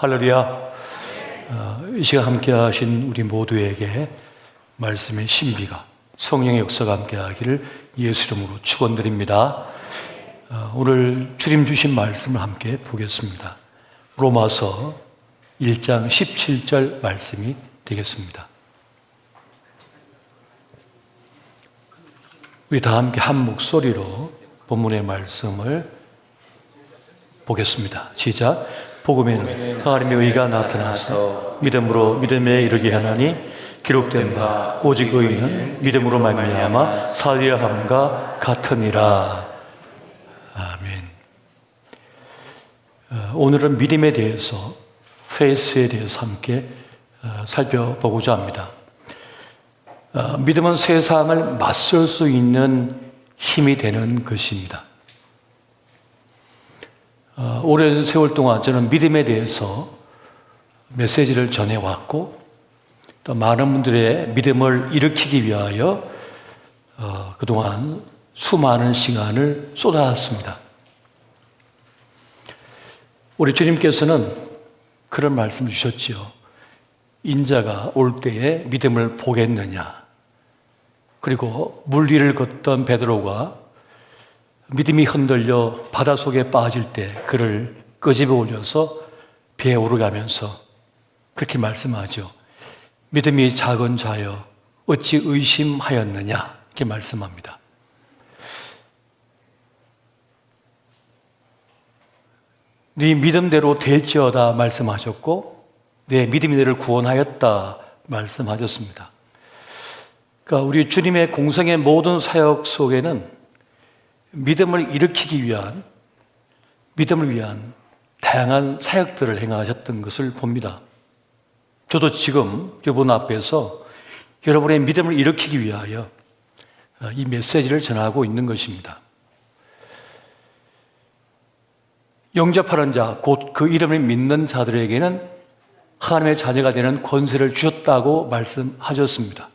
할렐루야. 어, 이 시간 함께 하신 우리 모두에게 말씀의 신비가 성령의 역사가 함께 하기를 예수 이름으로 축원드립니다. 어, 오늘 주님 주신 말씀을 함께 보겠습니다. 로마서 1장 17절 말씀이 되겠습니다. 우리 다 함께 한 목소리로 본문의 말씀을 보겠습니다. 시작. 복음에는 하나님의 의가 나타나서 믿음으로 믿음에 이르게 하나니 기록된 바 오직 의인은 믿음으로 말미암아 살리라 함과 같으니라. 아멘. 어, 오늘은 믿음에 대해서 페이스에 대해서 함께 어, 살펴보고자 합니다. 어, 믿음은 세상을 맞설 수 있는 힘이 되는 것입니다. 어, 오랜 세월 동안 저는 믿음에 대해서 메시지를 전해왔고 또 많은 분들의 믿음을 일으키기 위하여 어, 그동안 수많은 시간을 쏟아왔습니다. 우리 주님께서는 그런 말씀을 주셨지요. 인자가 올 때에 믿음을 보겠느냐. 그리고 물 위를 걷던 베드로가 믿음이 흔들려 바다 속에 빠질 때 그를 끄집어 올려서 배에 오르가면서 그렇게 말씀하죠. 믿음이 작은 자여 어찌 의심하였느냐 이렇게 말씀합니다. 네 믿음대로 될지어다 말씀하셨고 내 믿음이 너를 구원하였다 말씀하셨습니다. 그러니까 우리 주님의 공성의 모든 사역 속에는 믿음을 일으키기 위한 믿음을 위한 다양한 사역들을 행하셨던 것을 봅니다. 저도 지금 여러분 앞에서 여러분의 믿음을 일으키기 위하여 이 메시지를 전하고 있는 것입니다. 영접하는 자, 곧 그 이름을 믿는 자들에게는 하나님의 자녀가 되는 권세를 주셨다고 말씀하셨습니다.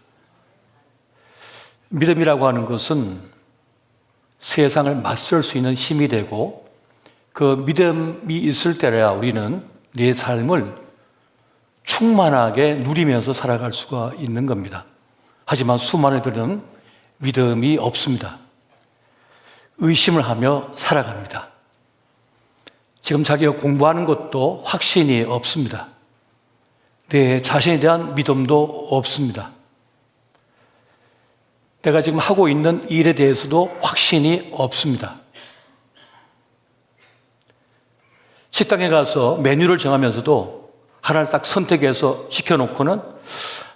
믿음이라고 하는 것은 세상을 맞설 수 있는 힘이 되고 그 믿음이 있을 때야 우리는 내 삶을 충만하게 누리면서 살아갈 수가 있는 겁니다. 하지만 수많은 이들은 믿음이 없습니다. 의심을 하며 살아갑니다. 지금 자기가 공부하는 것도 확신이 없습니다. 내 자신에 대한 믿음도 없습니다. 내가 지금 하고 있는 일에 대해서도 확신이 없습니다. 식당에 가서 메뉴를 정하면서도 하나를 딱 선택해서 시켜놓고는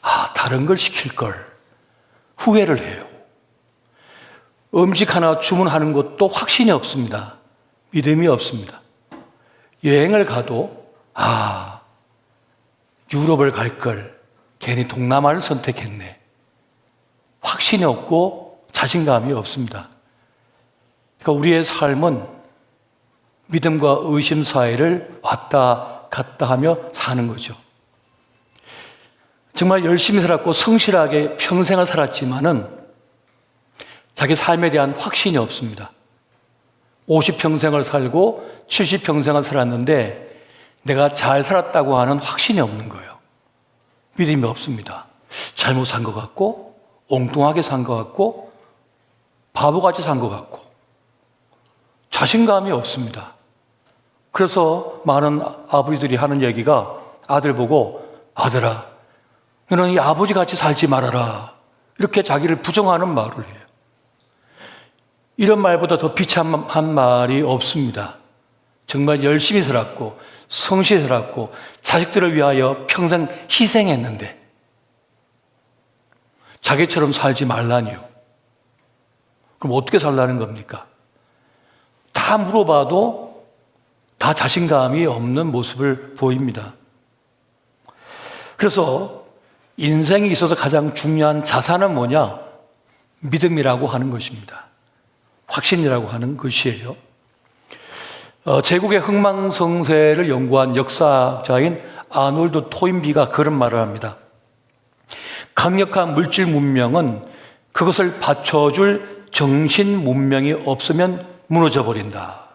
아, 다른 걸 시킬 걸 후회를 해요. 음식 하나 주문하는 것도 확신이 없습니다. 믿음이 없습니다. 여행을 가도 아, 유럽을 갈 걸 괜히 동남아를 선택했네. 확신이 없고 자신감이 없습니다. 그러니까 우리의 삶은 믿음과 의심 사이를 왔다 갔다 하며 사는 거죠. 정말 열심히 살았고 성실하게 평생을 살았지만은 자기 삶에 대한 확신이 없습니다. 50평생을 살고 70평생을 살았는데 내가 잘 살았다고 하는 확신이 없는 거예요. 믿음이 없습니다. 잘못 산 것 같고 엉뚱하게 산 것 같고 바보같이 산 것 같고 자신감이 없습니다. 그래서 많은 아버지들이 하는 얘기가 아들 보고 아들아 너는 이 아버지 같이 살지 말아라 이렇게 자기를 부정하는 말을 해요. 이런 말보다 더 비참한 말이 없습니다. 정말 열심히 살았고 성실히 살았고 자식들을 위하여 평생 희생했는데 자기처럼 살지 말라니요. 그럼 어떻게 살라는 겁니까? 다 물어봐도 다 자신감이 없는 모습을 보입니다. 그래서 인생에 있어서 가장 중요한 자산은 뭐냐? 믿음이라고 하는 것입니다. 확신이라고 하는 것이에요. 어, 제국의 흥망성쇠를 연구한 역사자인 아놀드 토인비가 그런 말을 합니다. 강력한 물질 문명은 그것을 받쳐줄 정신 문명이 없으면 무너져 버린다.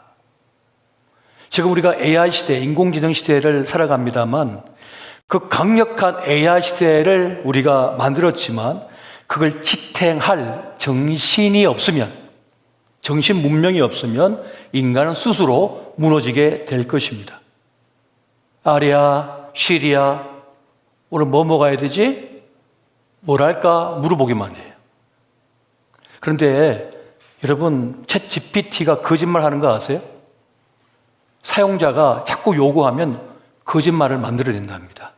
지금 우리가 AI 시대, 인공지능 시대를 살아갑니다만 그 강력한 AI 시대를 우리가 만들었지만 그걸 지탱할 정신이 없으면 정신 문명이 없으면 인간은 스스로 무너지게 될 것입니다. 아리아, 시리아, 오늘 뭐 먹어야 되지? 뭐랄까 물어보기만 해요. 그런데 여러분, 챗 GPT가 거짓말 하는 거 아세요? 사용자가 자꾸 요구하면 거짓말을 만들어낸답니다.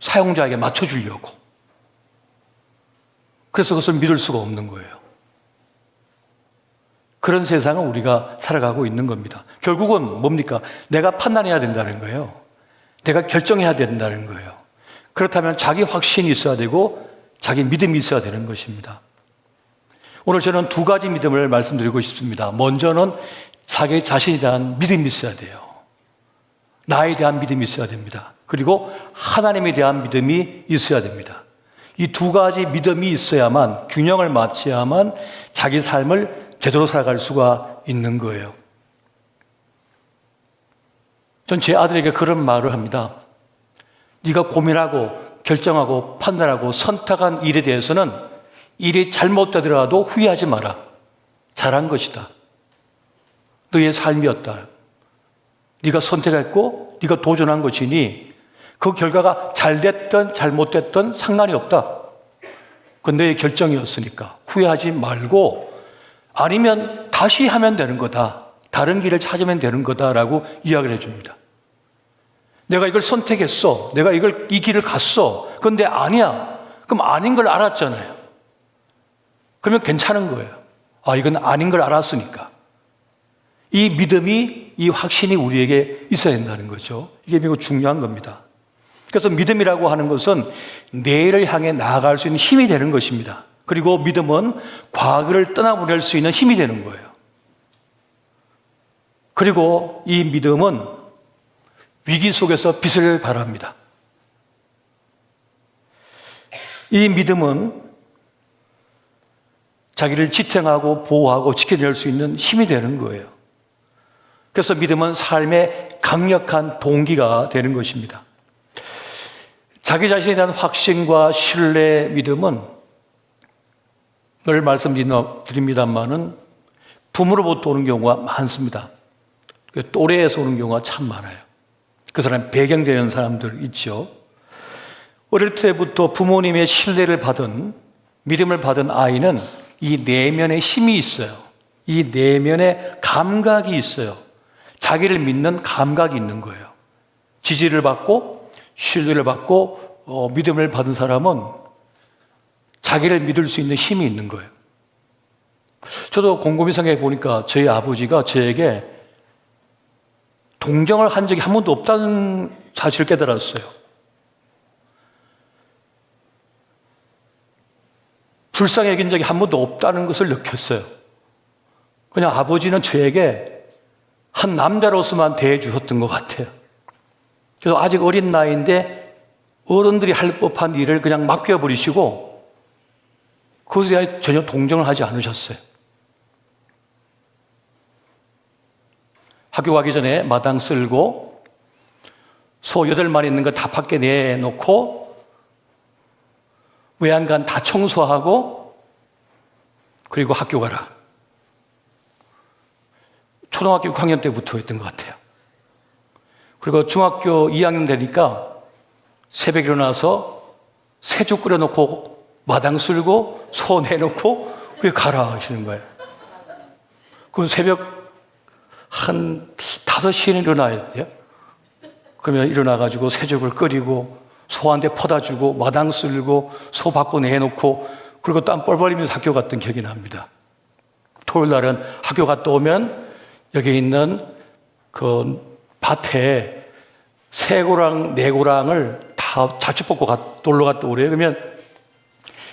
사용자에게 맞춰주려고. 그래서 그것을 믿을 수가 없는 거예요. 그런 세상은 우리가 살아가고 있는 겁니다. 결국은 뭡니까? 내가 판단해야 된다는 거예요. 내가 결정해야 된다는 거예요. 그렇다면 자기 확신이 있어야 되고 자기 믿음이 있어야 되는 것입니다. 오늘 저는 두 가지 믿음을 말씀드리고 싶습니다. 먼저는 자기 자신에 대한 믿음이 있어야 돼요. 나에 대한 믿음이 있어야 됩니다. 그리고 하나님에 대한 믿음이 있어야 됩니다. 이 두 가지 믿음이 있어야만 균형을 맞춰야만 자기 삶을 제대로 살아갈 수가 있는 거예요. 전 제 아들에게 그런 말을 합니다. 네가 고민하고 결정하고 판단하고 선택한 일에 대해서는 일이 잘못되더라도 후회하지 마라. 잘한 것이다. 너의 삶이었다. 네가 선택했고 네가 도전한 것이니 그 결과가 잘 됐든 잘못됐든 상관이 없다. 그건 너의 결정이었으니까 후회하지 말고 아니면 다시 하면 되는 거다. 다른 길을 찾으면 되는 거다라고 이야기를 해줍니다. 내가 이걸 선택했어. 내가 이걸 이 길을 갔어. 그런데 아니야. 그럼 아닌 걸 알았잖아요. 그러면 괜찮은 거예요. 아, 이건 아닌 걸 알았으니까. 이 믿음이, 이 확신이 우리에게 있어야 된다는 거죠. 이게 매우 중요한 겁니다. 그래서 믿음이라고 하는 것은 내일을 향해 나아갈 수 있는 힘이 되는 것입니다. 그리고 믿음은 과거를 떠나보낼 수 있는 힘이 되는 거예요. 그리고 이 믿음은 위기 속에서 빛을 발합니다. 이 믿음은 자기를 지탱하고 보호하고 지켜낼 수 있는 힘이 되는 거예요. 그래서 믿음은 삶의 강력한 동기가 되는 것입니다. 자기 자신에 대한 확신과 신뢰, 믿음은 늘 말씀드립니다만은 부모로부터 오는 경우가 많습니다. 그 또래에서 오는 경우가 참 많아요. 그 사람 배경되는 사람들 있죠. 어릴 때부터 부모님의 신뢰를 받은 믿음을 받은 아이는 이 내면에 힘이 있어요. 이 내면에 감각이 있어요. 자기를 믿는 감각이 있는 거예요. 지지를 받고 신뢰를 받고 어, 믿음을 받은 사람은 자기를 믿을 수 있는 힘이 있는 거예요. 저도 곰곰이 생각해 보니까 저희 아버지가 저에게 동정을 한 적이 한 번도 없다는 사실을 깨달았어요. 불쌍히 여긴 적이 한 번도 없다는 것을 느꼈어요. 그냥 아버지는 저에게 한 남자로서만 대해주셨던 것 같아요. 그래서 아직 어린 나이인데 어른들이 할 법한 일을 그냥 맡겨버리시고 그것에 대해 전혀 동정을 하지 않으셨어요. 학교 가기 전에 마당 쓸고 소 여덟 마리 있는 거 다 밖에 내놓고 외양간 다 청소하고 그리고 학교 가라. 초등학교 6학년 때부터 했던 것 같아요. 그리고 중학교 2학년 되니까 새벽에 일어나서 새죽 끓여놓고 마당 쓸고 소 내놓고 왜 가라 하시는 거예요. 그럼 새벽 한 5시에는 일어나야 돼요. 그러면 일어나가지고 새죽을 끓이고 소한테 퍼다 주고 마당 쓸고 소 밖으로 내놓고 그리고 땀 뻘뻘이면서 학교 갔던 기억이 납니다. 토요일 날은 학교 갔다 오면 여기 있는 그 밭에 세 고랑 네 고랑을 다 자취 뽑고 가, 놀러 갔다 오래요. 그러면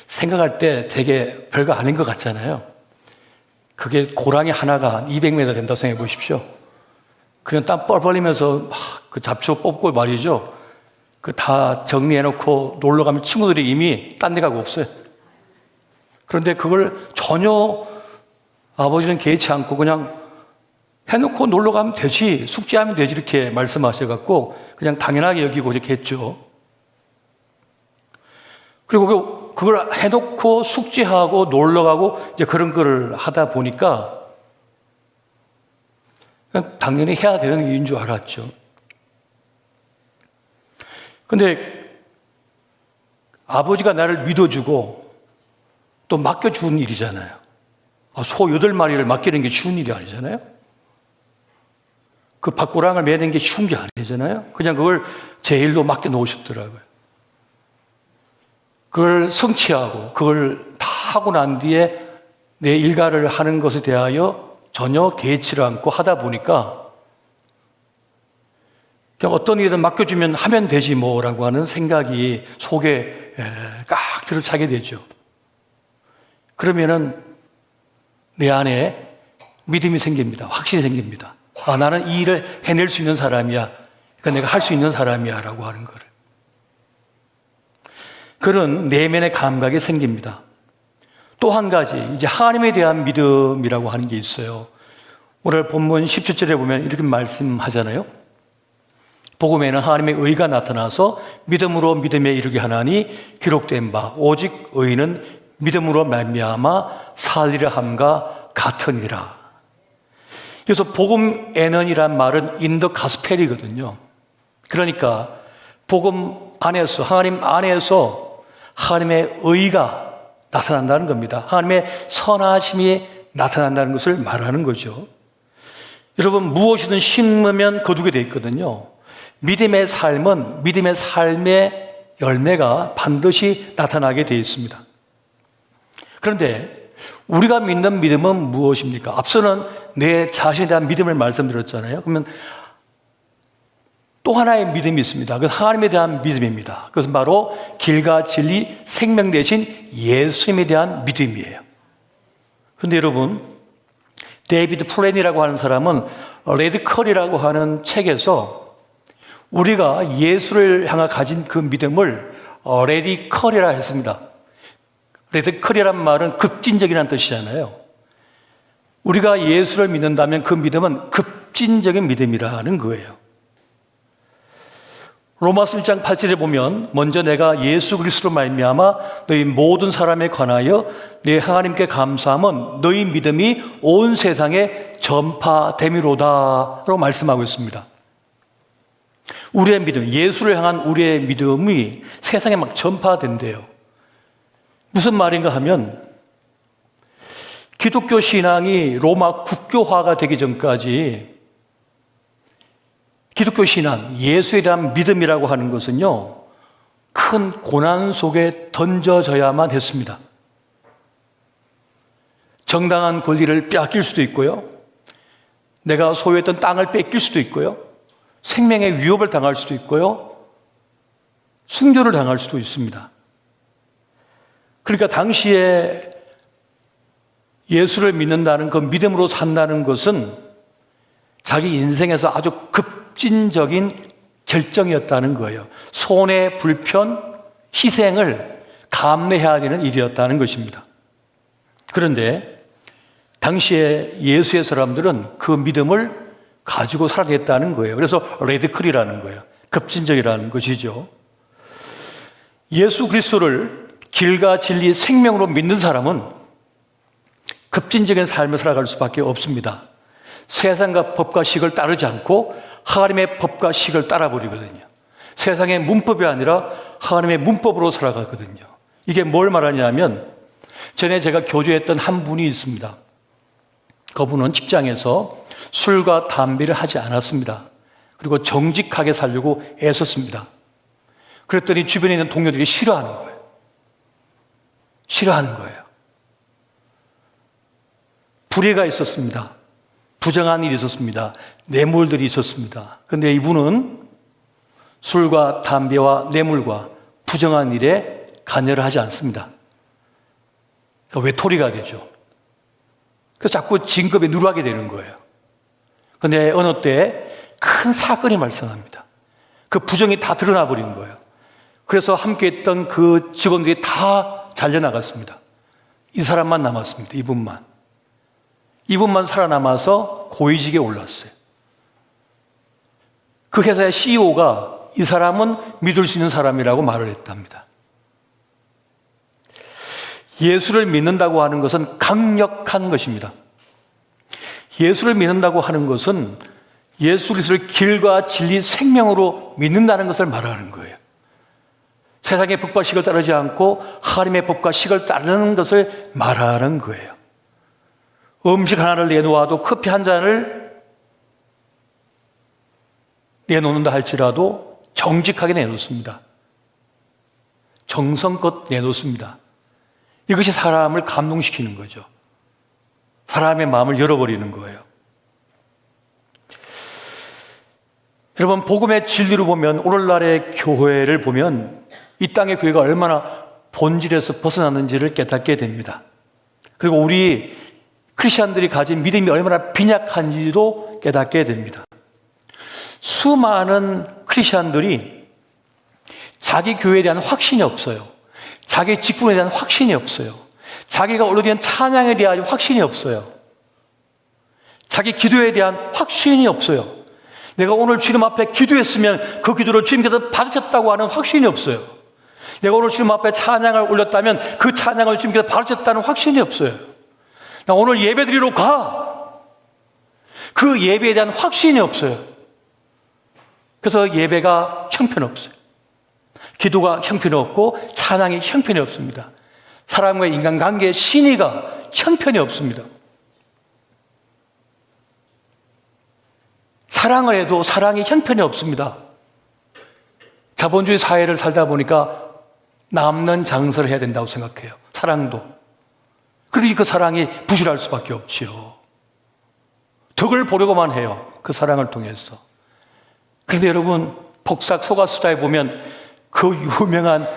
생각할 때 되게 별거 아닌 것 같잖아요. 그게 고랑이 하나가 200m 된다 생각해 보십시오. 그냥 땀 뻘뻘이면서 그 잡초 뽑고 말이죠. 그 다 정리해 놓고 놀러 가면 친구들이 이미 딴 데 가고 없어요. 그런데 그걸 전혀 아버지는 개의치 않고 그냥 해놓고 놀러 가면 되지, 숙제하면 되지, 이렇게 말씀하셔갖고 그냥 당연하게 여기고 이렇게 했죠. 그리고 그- 그걸 해놓고 숙제하고 놀러 가고 이제 그런 거를 하다 보니까 당연히 해야 되는 일인 줄 알았죠. 근데 아버지가 나를 믿어주고 또 맡겨준 일이잖아요. 아, 소 여덟 마리를 맡기는 게 쉬운 일이 아니잖아요. 그 밭고랑을 매는 게 쉬운 게 아니잖아요. 그냥 그걸 제 일로 맡겨 놓으셨더라고요. 그걸 성취하고 그걸 다 하고 난 뒤에 내 일가를 하는 것에 대하여 전혀 개의치를 않고 하다 보니까 그냥 어떤 일이든 맡겨주면 하면 되지 뭐라고 하는 생각이 속에 에, 깍 들어차게 되죠. 그러면은 내 안에 믿음이 생깁니다. 확신이 생깁니다. 아, 나는 이 일을 해낼 수 있는 사람이야. 그러니까 내가 할 수 있는 사람이야. 라고 하는 거를. 그런 내면의 감각이 생깁니다. 또 한 가지, 이제 하나님에 대한 믿음이라고 하는 게 있어요. 오늘 본문 17절에 보면 이렇게 말씀하잖아요. 복음에는 하나님의 의가 나타나서 믿음으로 믿음에 이르게 하나니 기록된 바 오직 의는 믿음으로 말미암아 살리려 함과 같으니라. 그래서 복음에는이란 말은 인더 가스펠이거든요. 그러니까 복음 안에서 하나님 안에서 하나님의 의가 나타난다는 겁니다. 하나님의 선하심이 나타난다는 것을 말하는 거죠. 여러분 무엇이든 심으면 거두게 돼 있거든요. 믿음의 삶은 믿음의 삶의 열매가 반드시 나타나게 돼 있습니다. 그런데 우리가 믿는 믿음은 무엇입니까? 앞서는 내 자신에 대한 믿음을 말씀드렸잖아요. 그러면 또 하나의 믿음이 있습니다. 그 하나님에 대한 믿음입니다. 그것은 바로 길과 진리, 생명 대신 예수님에 대한 믿음이에요. 그런데 여러분, 데이비드 플랜이라고 하는 사람은 레드컬이라고 하는 책에서 우리가 예수를 향해 가진 그 믿음을 어, 레디컬이라 했습니다. 레드컬이란 말은 급진적이라는 뜻이잖아요. 우리가 예수를 믿는다면 그 믿음은 급진적인 믿음이라는 거예요. 로마서 1장 8절에 보면 먼저 내가 예수 그리스도로 말미암아 너희 모든 사람에 관하여 내 하나님께 감사함은 너희 믿음이 온 세상에 전파됨이로다라고 말씀하고 있습니다. 우리의 믿음, 예수를 향한 우리의 믿음이 세상에 막 전파된대요. 무슨 말인가 하면 기독교 신앙이 로마 국교화가 되기 전까지 기독교 신앙, 예수에 대한 믿음이라고 하는 것은요, 큰 고난 속에 던져져야만 했습니다. 정당한 권리를 빼앗길 수도 있고요, 내가 소유했던 땅을 뺏길 수도 있고요, 생명의 위협을 당할 수도 있고요, 순교를 당할 수도 있습니다. 그러니까 당시에 예수를 믿는다는 그 믿음으로 산다는 것은 자기 인생에서 아주 급 진적인 결정이었다는 거예요. 손해, 불편, 희생을 감내해야 되는 일이었다는 것입니다. 그런데 당시에 예수의 사람들은 그 믿음을 가지고 살아냈다는 거예요. 그래서 레드클이라는 거예요. 급진적이라는 것이죠. 예수 그리스도를 길과 진리, 생명으로 믿는 사람은 급진적인 삶을 살아갈 수밖에 없습니다. 세상과 법과 식을 따르지 않고 하나님의 법과 식을 따라버리거든요. 세상의 문법이 아니라 하나님의 문법으로 살아가거든요. 이게 뭘 말하냐면 전에 제가 교주했던 한 분이 있습니다. 그분은 직장에서 술과 담배를 하지 않았습니다. 그리고 정직하게 살려고 애썼습니다. 그랬더니 주변에 있는 동료들이 싫어하는 거예요. 싫어하는 거예요. 불의가 있었습니다. 부정한 일이 있었습니다. 뇌물들이 있었습니다. 그런데 이분은 술과 담배와 뇌물과 부정한 일에 관여를 하지 않습니다. 그러니까 외톨이가 되죠. 그래서 자꾸 진급에 누락하게 되는 거예요. 그런데 어느 때 큰 사건이 발생합니다. 그 부정이 다 드러나 버린 거예요. 그래서 함께 했던 그 직원들이 다 잘려나갔습니다. 이 사람만 남았습니다. 이분만. 이분만 살아남아서 고위직에 올랐어요. 그 회사의 CEO가 이 사람은 믿을 수 있는 사람이라고 말을 했답니다. 예수를 믿는다고 하는 것은 강력한 것입니다. 예수를 믿는다고 하는 것은 예수 그리스도를 길과 진리 생명으로 믿는다는 것을 말하는 거예요. 세상의 법과 식을 따르지 않고 하나님의 법과 식을 따르는 것을 말하는 거예요. 음식 하나를 내놓아도 커피 한 잔을 내놓는다 할지라도 정직하게 내놓습니다. 정성껏 내놓습니다. 이것이 사람을 감동시키는 거죠. 사람의 마음을 열어버리는 거예요. 여러분, 복음의 진리로 보면, 오늘날의 교회를 보면, 이 땅의 교회가 얼마나 본질에서 벗어났는지를 깨닫게 됩니다. 그리고 우리 크리스천들이 가진 믿음이 얼마나 빈약한지도 깨닫게 됩니다. 수많은 크리스천들이 자기 교회에 대한 확신이 없어요. 자기 직분에 대한 확신이 없어요. 자기가 올려드린 찬양에 대한 확신이 없어요. 자기 기도에 대한 확신이 없어요. 내가 오늘 주님 앞에 기도했으면 그 기도를 주님께서 받으셨다고 하는 확신이 없어요. 내가 오늘 주님 앞에 찬양을 올렸다면 그 찬양을 주님께서 받으셨다는 확신이 없어요. 나 오늘 예배 드리러 가. 그 예배에 대한 확신이 없어요. 그래서 예배가 형편없어요. 기도가 형편없고 찬양이 형편이 없습니다. 사람과 인간관계의 신의가 형편이 없습니다. 사랑을 해도 사랑이 형편이 없습니다. 자본주의 사회를 살다 보니까 남는 장사를 해야 된다고 생각해요. 사랑도. 그러니 그 사랑이 부실할 수밖에 없지요. 덕을 보려고만 해요. 그 사랑을 통해서. 그런데 여러분, 복삭 소가수다에 보면 그 유명한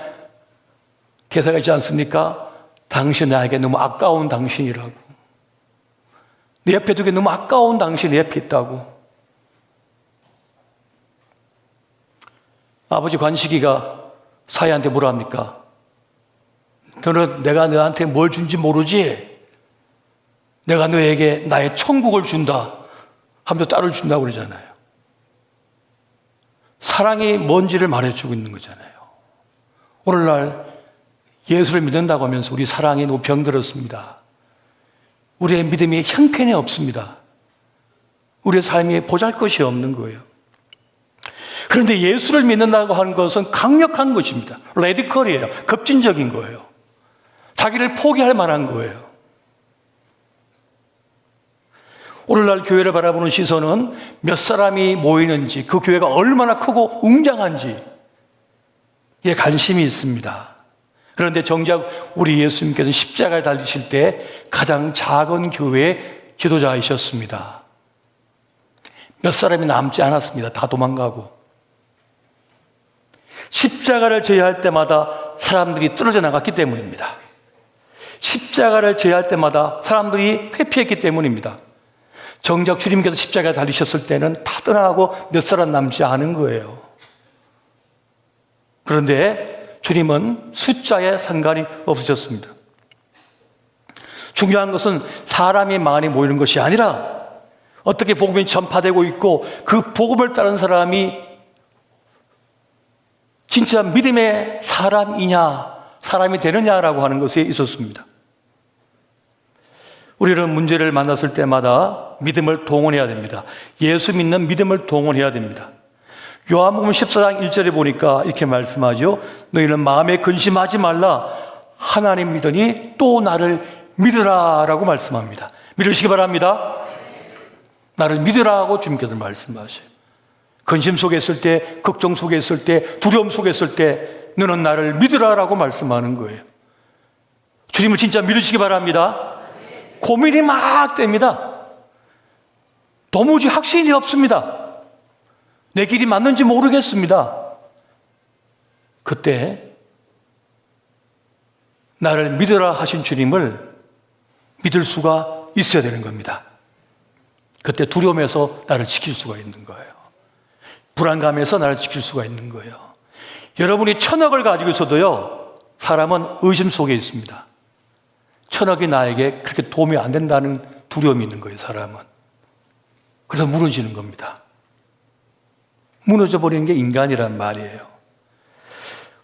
대사가 있지 않습니까? 당신 나에게 너무 아까운 당신이라고. 내 옆에 두게 너무 아까운 당신 내 옆에 있다고. 아버지 관식이가 사이한테 뭐라 합니까? 너는 내가 너한테 뭘 준지 모르지? 내가 너에게 나의 천국을 준다. 하면서 딸을 준다고 그러잖아요. 사랑이 뭔지를 말해주고 있는 거잖아요. 오늘날 예수를 믿는다고 하면서 우리 사랑이 너무 병들었습니다. 우리의 믿음이 형편이 없습니다. 우리의 삶이 보잘 것이 없는 거예요. 그런데 예수를 믿는다고 하는 것은 강력한 것입니다. 레디컬이에요. 급진적인 거예요. 자기를 포기할 만한 거예요. 오늘날 교회를 바라보는 시선은 몇 사람이 모이는지, 그 교회가 얼마나 크고 웅장한지에 관심이 있습니다. 그런데 정작 우리 예수님께서 십자가에 달리실 때 가장 작은 교회의 지도자이셨습니다. 몇 사람이 남지 않았습니다. 다 도망가고. 십자가를 제의할 때마다 사람들이 떨어져 나갔기 때문입니다. 십자가를 제의할 때마다 사람들이 회피했기 때문입니다. 정작 주님께서 십자가에 달리셨을 때는 다 떠나고 몇 사람 남지 않은 거예요. 그런데 주님은 숫자에 상관이 없으셨습니다. 중요한 것은 사람이 많이 모이는 것이 아니라 어떻게 복음이 전파되고 있고 그 복음을 따른 사람이 진짜 믿음의 사람이냐, 사람이 되느냐라고 하는 것에 있었습니다. 우리는 문제를 만났을 때마다 믿음을 동원해야 됩니다. 예수 믿는 믿음을 동원해야 됩니다. 요한복음 14장 1절에 보니까 이렇게 말씀하죠. 너희는 마음에 근심하지 말라. 하나님 믿으니 또 나를 믿으라라고 말씀합니다. 믿으시기 바랍니다. 나를 믿으라고 주님께서 말씀하셔요. 근심 속에 있을 때, 걱정 속에 있을 때, 두려움 속에 있을 때 너는 나를 믿으라라고 말씀하는 거예요. 주님을 진짜 믿으시기 바랍니다. 고민이 막 됩니다. 도무지 확신이 없습니다. 내 길이 맞는지 모르겠습니다. 그때 나를 믿으라 하신 주님을 믿을 수가 있어야 되는 겁니다. 그때 두려움에서 나를 지킬 수가 있는 거예요. 불안감에서 나를 지킬 수가 있는 거예요. 여러분이 천억을 가지고 있어도요, 사람은 의심 속에 있습니다. 천억이 나에게 그렇게 도움이 안 된다는 두려움이 있는 거예요, 사람은. 그래서 무너지는 겁니다. 무너져 버리는 게 인간이란 말이에요.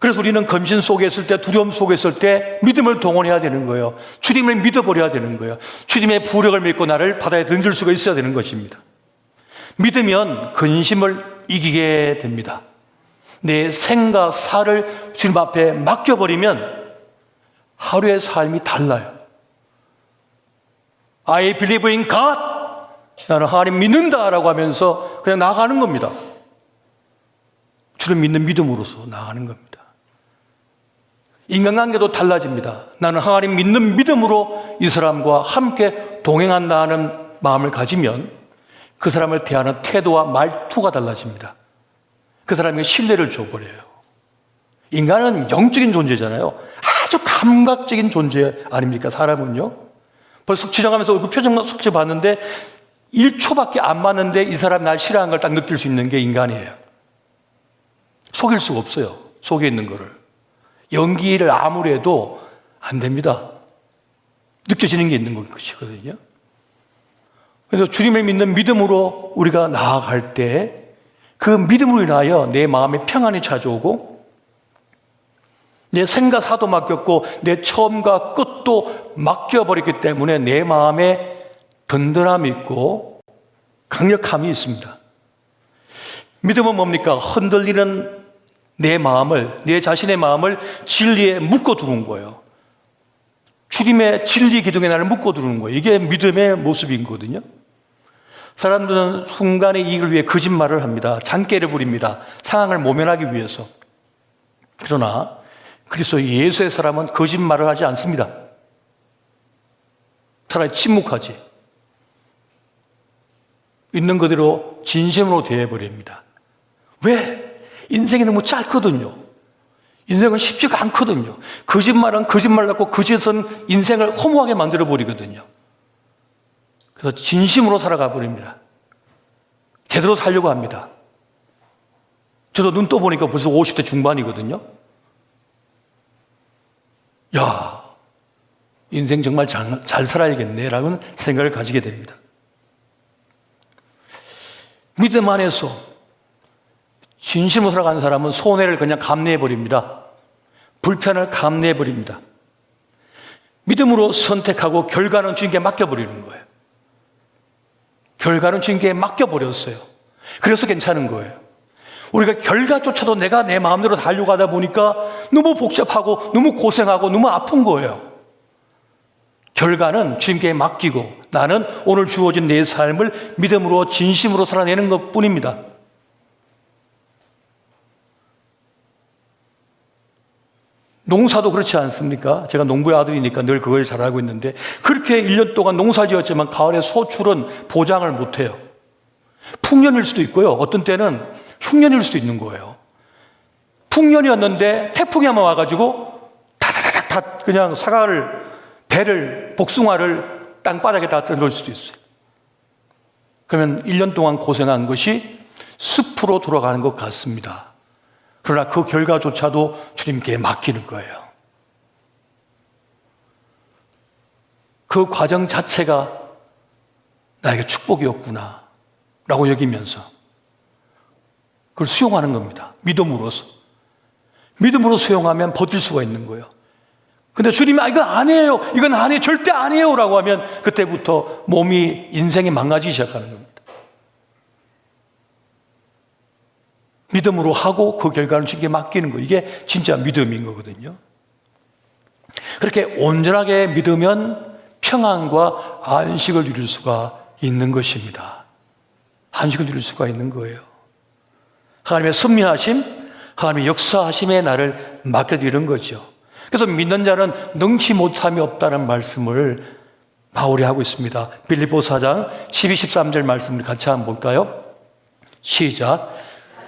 그래서 우리는 검신 속에 있을 때, 두려움 속에 있을 때 믿음을 동원해야 되는 거예요. 주님을 믿어버려야 되는 거예요. 주님의 부력을 믿고 나를 바다에 던질 수가 있어야 되는 것입니다. 믿으면 근심을 이기게 됩니다. 내 생과 사를 주님 앞에 맡겨버리면 하루의 삶이 달라요. I believe in God. 나는 하나님 믿는다라고 하면서 그냥 나가는 겁니다. 주를 믿는 믿음으로서 나가는 겁니다. 인간관계도 달라집니다. 나는 하나님 믿는 믿음으로 이 사람과 함께 동행한다는 마음을 가지면 그 사람을 대하는 태도와 말투가 달라집니다. 그 사람에게 신뢰를 줘버려요. 인간은 영적인 존재잖아요. 아주 감각적인 존재 아닙니까? 사람은요. 벌써 지나가면서 그 표정 속지 봤는데 1초밖에 안 맞는데 이 사람 날 싫어하는 걸 딱 느낄 수 있는 게 인간이에요. 속일 수가 없어요. 속에 있는 거를. 연기를 아무리 해도 안 됩니다. 느껴지는 게 있는 것이거든요. 그래서 주님을 믿는 믿음으로 우리가 나아갈 때 그 믿음으로 인하여 내 마음에 평안이 찾아오고 내 생과 사도 맡겼고 내 처음과 끝도 맡겨버렸기 때문에 내 마음에 든든함이 있고 강력함이 있습니다. 믿음은 뭡니까? 흔들리는 내 마음을, 내 자신의 마음을 진리에 묶어 두는 거예요. 주님의 진리 기둥에 나를 묶어 두는 거예요. 이게 믿음의 모습이거든요. 사람들은 순간의 이익을 위해 거짓말을 합니다. 장깨를 부립니다. 상황을 모면하기 위해서. 그러나 그리스도 예수의 사람은 거짓말을 하지 않습니다. 차라리 침묵하지. 있는 그대로 진심으로 대해버립니다. 왜? 인생이 너무 짧거든요. 인생은 쉽지가 않거든요. 거짓말은 거짓말 같고 거짓은 인생을 허무하게 만들어 버리거든요. 그래서 진심으로 살아가 버립니다. 제대로 살려고 합니다. 저도 눈 떠보니까 벌써 50대 중반이거든요. 야, 인생 정말 잘, 잘 살아야겠네라는 생각을 가지게 됩니다. 믿음 안에서 진심으로 살아가는 사람은 손해를 그냥 감내해 버립니다. 불편을 감내해 버립니다. 믿음으로 선택하고 결과는 주님께 맡겨버리는 거예요. 결과는 주님께 맡겨버렸어요. 그래서 괜찮은 거예요. 우리가 결과조차도 내가 내 마음대로 달려고 하다 보니까 너무 복잡하고 너무 고생하고 너무 아픈 거예요. 결과는 주님께 맡기고 나는 오늘 주어진 내 삶을 믿음으로 진심으로 살아내는 것 뿐입니다. 농사도 그렇지 않습니까? 제가 농부의 아들이니까 늘 그걸 잘 알고 있는데 그렇게 1년 동안 농사 지었지만 가을에 소출은 보장을 못 해요. 풍년일 수도 있고요. 어떤 때는 흉년일 수도 있는 거예요. 풍년이었는데 태풍이 한번 와가지고 다다다닥 다 그냥 사과를 배를 복숭아를 땅바닥에 다 던질 수도 있어요. 그러면 1년 동안 고생한 것이 숲으로 돌아가는 것 같습니다. 그러나 그 결과조차도 주님께 맡기는 거예요. 그 과정 자체가 나에게 축복이었구나. 라고 여기면서 그걸 수용하는 겁니다. 믿음으로서. 믿음으로 수용하면 버틸 수가 있는 거예요. 근데 주님이 아, 이건 아니에요. 이건 아니에요. 절대 아니에요. 라고 하면 그때부터 몸이, 인생이 망가지기 시작하는 겁니다. 믿음으로 하고 그 결과는 주님께 맡기는 거. 이게 진짜 믿음인 거거든요. 그렇게 온전하게 믿으면 평안과 안식을 누릴 수가 있는 것입니다. 안식을 누릴 수가 있는 거예요. 하나님의 섭리하심, 하나님의 역사하심에 나를 맡겨드리는 거죠. 그래서 믿는 자는 능치 못함이 없다는 말씀을 바울이 하고 있습니다. 빌리보 4장 12, 13절 말씀을 같이 한번 볼까요? 시작.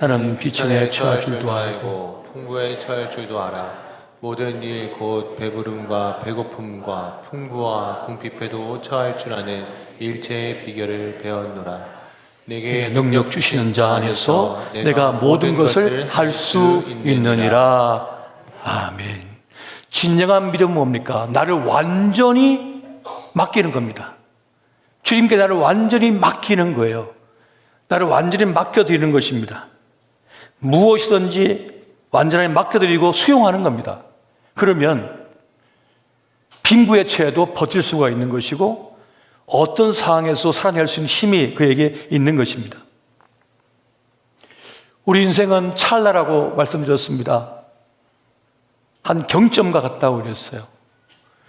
나는 비천에 처할 줄도 알고 풍부에 처할 줄도 알아 모든 일 곧 배부름과 배고픔과 풍부와 궁핍에도 처할 줄 아는 일체의 비결을 배웠노라 내게 능력 주시는 자 안에서 내가 모든 것을 할 수 있느니라. 아멘. 진정한 믿음은 뭡니까? 나를 완전히 맡기는 겁니다. 주님께 나를 완전히 맡기는 거예요. 나를 완전히 맡겨드리는 것입니다. 무엇이든지 완전히 맡겨드리고 수용하는 겁니다. 그러면 빈부의 처해도 버틸 수가 있는 것이고 어떤 상황에서 살아낼 수 있는 힘이 그에게 있는 것입니다. 우리 인생은 찰나라고 말씀드렸습니다. 한 경점과 같다고 그랬어요.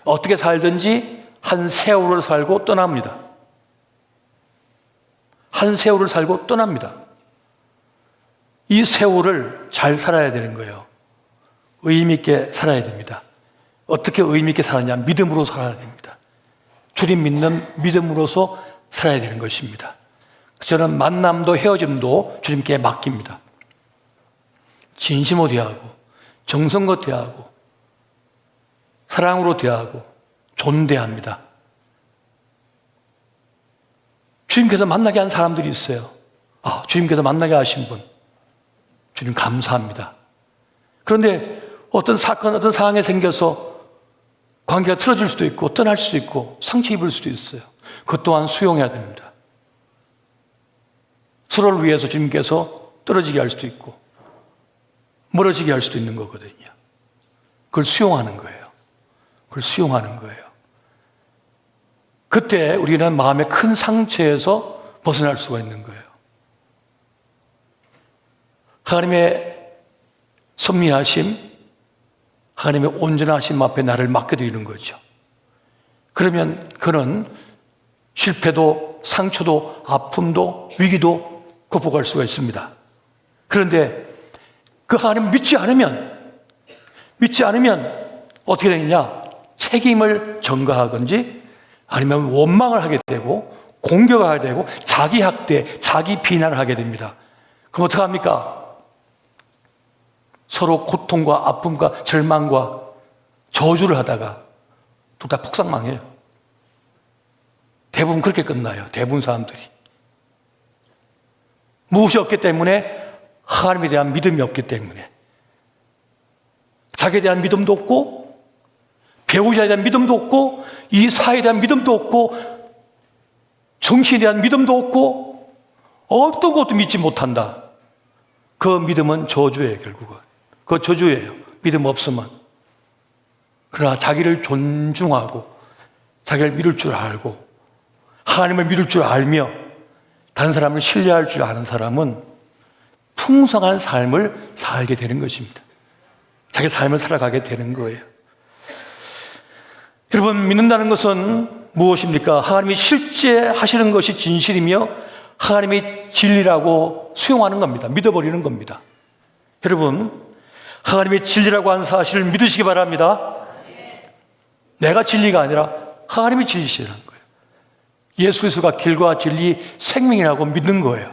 어떻게 살든지 한 세월을 살고 떠납니다. 한 세월을 살고 떠납니다. 이 세월을 잘 살아야 되는 거예요. 의미있게 살아야 됩니다. 어떻게 의미있게 살았냐? 믿음으로 살아야 됩니다. 주님 믿는 믿음으로서 살아야 되는 것입니다. 저는 만남도 헤어짐도 주님께 맡깁니다. 진심으로 대하고, 정성껏 대하고, 사랑으로 대하고, 존대합니다. 주님께서 만나게 한 사람들이 있어요. 아, 주님께서 만나게 하신 분. 주님 감사합니다. 그런데 어떤 사건, 어떤 상황에 생겨서 관계가 틀어질 수도 있고, 떠날 수도 있고, 상처 입을 수도 있어요. 그것 또한 수용해야 됩니다. 서로를 위해서 주님께서 떨어지게 할 수도 있고, 멀어지게 할 수도 있는 거거든요. 그걸 수용하는 거예요. 그걸 수용하는 거예요. 그때 우리는 마음의 큰 상처에서 벗어날 수가 있는 거예요. 하나님의 섭리하심, 하나님의 온전하심 앞에 나를 맡겨드리는 거죠. 그러면 그는 실패도, 상처도, 아픔도, 위기도 극복할 수가 있습니다. 그런데 그 하나님 믿지 않으면, 믿지 않으면 어떻게 되느냐? 책임을 전가하든지 아니면 원망을 하게 되고 공격을 하게 되고 자기 학대, 자기 비난을 하게 됩니다. 그럼 어떡합니까? 서로 고통과 아픔과 절망과 저주를 하다가 둘 다 폭삭 망해요. 대부분 그렇게 끝나요. 대부분 사람들이. 무엇이 없기 때문에 하나님에 대한 믿음이 없기 때문에 자기에 대한 믿음도 없고 배우자에 대한 믿음도 없고 이 사회에 대한 믿음도 없고 정치에 대한 믿음도 없고 어떤 것도 믿지 못한다. 그 믿음은 저주예요, 결국은. 그 저주예요. 믿음 없으면. 그러나 자기를 존중하고 자기를 믿을 줄 알고 하나님을 믿을 줄 알며 다른 사람을 신뢰할 줄 아는 사람은 풍성한 삶을 살게 되는 것입니다. 자기 삶을 살아가게 되는 거예요. 여러분, 믿는다는 것은 무엇입니까? 하나님이 실제 하시는 것이 진실이며 하나님이 진리라고 수용하는 겁니다. 믿어버리는 겁니다. 여러분, 하나님이 진리라고 하는 사실을 믿으시기 바랍니다. 내가 진리가 아니라 하나님이 진리시라는 거예요. 예수 그리스도가 길과 진리, 생명이라고 믿는 거예요.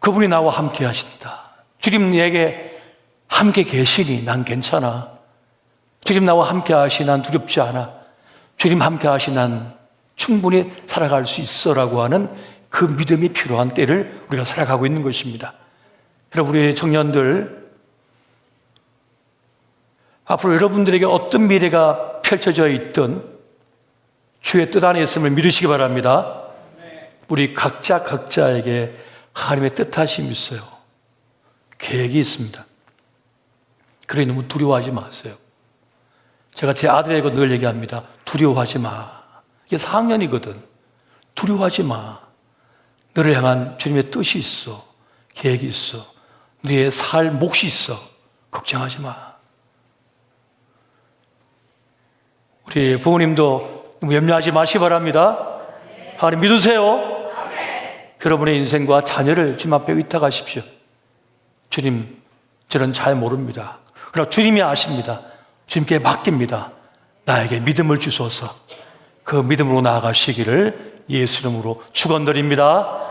그분이 나와 함께 하신다. 주님 내게 함께 계시니 난 괜찮아. 주님 나와 함께 하시 난 두렵지 않아. 주님 함께 하시 난 충분히 살아갈 수 있어라고 하는 그 믿음이 필요한 때를 우리가 살아가고 있는 것입니다. 여러분, 우리 청년들, 앞으로 여러분들에게 어떤 미래가 펼쳐져 있든 주의 뜻 안에 있음을 믿으시기 바랍니다. 우리 각자 각자에게 하나님의 뜻하심이 있어요. 계획이 있습니다. 그래 너무 두려워하지 마세요. 제가 제 아들에게 늘 얘기합니다. 두려워하지 마. 이게 4학년이거든. 두려워하지 마. 너를 향한 주님의 뜻이 있어. 계획이 있어. 너의 살 몫이 있어. 걱정하지 마. 우리 부모님도 너무 염려하지 마시기 바랍니다. 하나님 믿으세요. 여러분의 인생과 자녀를 주님 앞에 의탁하십시오. 주님, 저는 잘 모릅니다. 그러나 주님이 아십니다. 주님께 맡깁니다. 나에게 믿음을 주소서. 그 믿음으로 나아가시기를 예수 이름으로 축원드립니다.